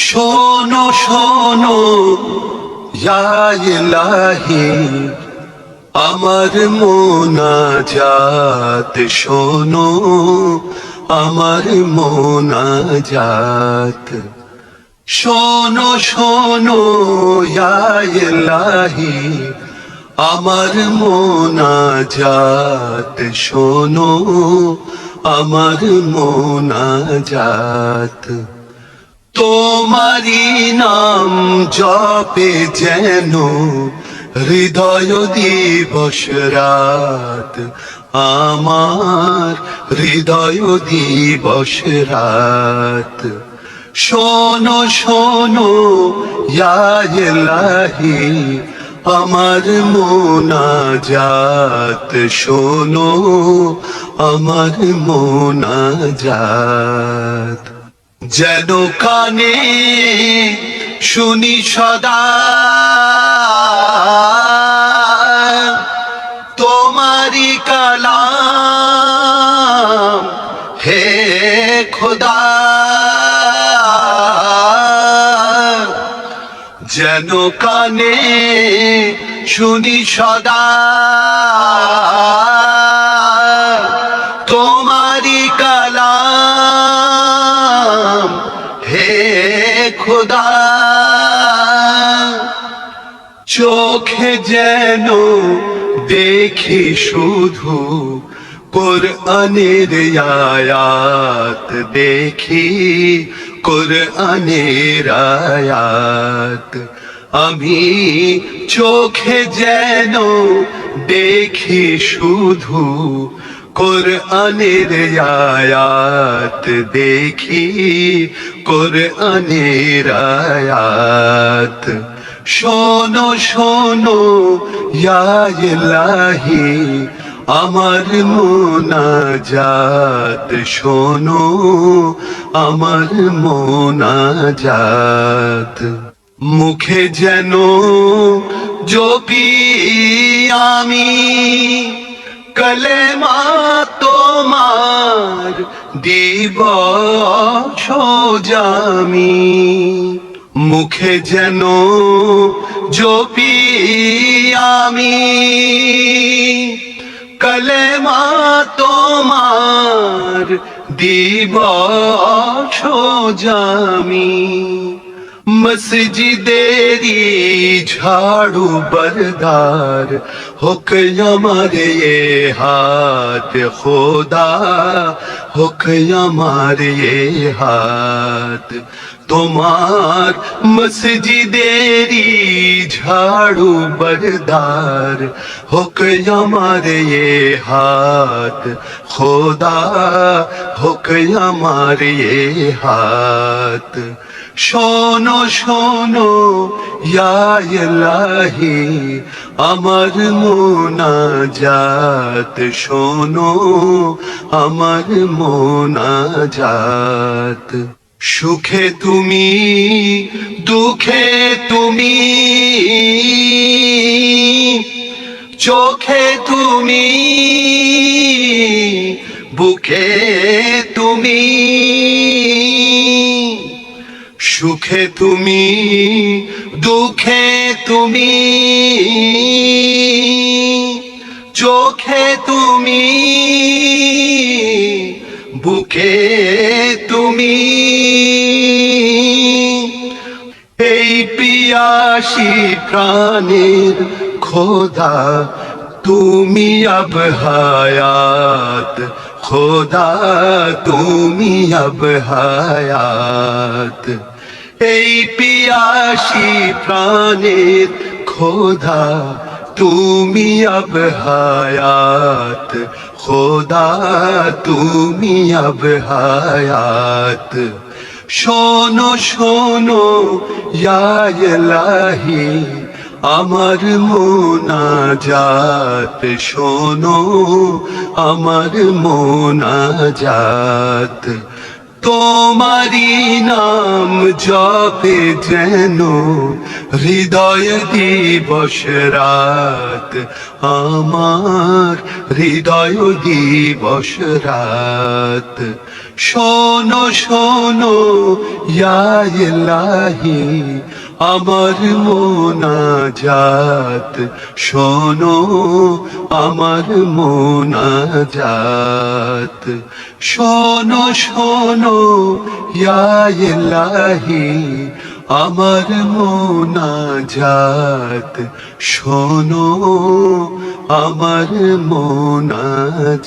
শোনো শোনো ইলাহি, আমার মোনাজাত শোনো, আমার মোনাজাত শোনো শোনো ইলাহি, আমার মোনাজাত শোনো, আমার মোনাজাত তোমারি নাম জপে যেন হৃদয় দিবস রাত। আমার হৃদয় দিবস রাত। শোনো শোনো ইয়াহি আমার মোনাজাত। শোনো, আমার মোনাজাত। যেন কানে শুনি সদা। তোমারি কালাম হে খোদা। যেন কানে শুনি সদা। খোদা, চোখে যেন দেখি শুধু কোরআনের আয়াত। দেখি কোরআনের আয়াত। আমি চোখে যেন দেখি শুধু কোরআনের আয়াত দেখি, কোরআনের আয়াত। শোনো শোনো ইয়াহি আমার মোনাজাত শোনো, আমার মোনাজাত। মুখে যেন জপি আমি কলেমা তোমার দিবস জামি মুখে যেন জপি আমি কলেমা তোমার দিবস জামি মসজিদেরি ঝাড়ু বরদার হোক আমার ये হাত খোদা হোক আমার হাত। তোমার মসজিদেরি ঝাড়ু বরদার। হোক আমার হাত। খোদা, হোক আমার হাত। শোনো শোনো ইয়ালাহি আমার মোনাজাত। শোনো, আমার মোনাজাত সুখে তুমি, দুঃখে তুমি, চোখে তুমি, বুকে তুমি, সুখে তুমি, দুঃখে তুমি, চোখে তুমি বুকে তুমি। এই পিয়াসি প্রাণের খোদা, তুমি আব হায়াত। খোদা, তুমি আব হায়াত। এই পিয়াসি প্রাণের খোদা তুমি আব হায়াত, খোদা, তুমি আব হায়াত। শোনো শোনো ইয়াহি আমার মোনাজাত। শোনো, আমার মোনাজাত। তোমারি নাম জপে যেন হৃদয় দিবস রাত, আমার হৃদয় দিবস রাত। শোনো শোনো ইয়া ইলাহি আমার মোনাজাত। শোনো, আমার মোনাজাত। শোনো শোনো ইয়া ইলাহি আমার মোনাজাত শোনো আমার মোনাজাত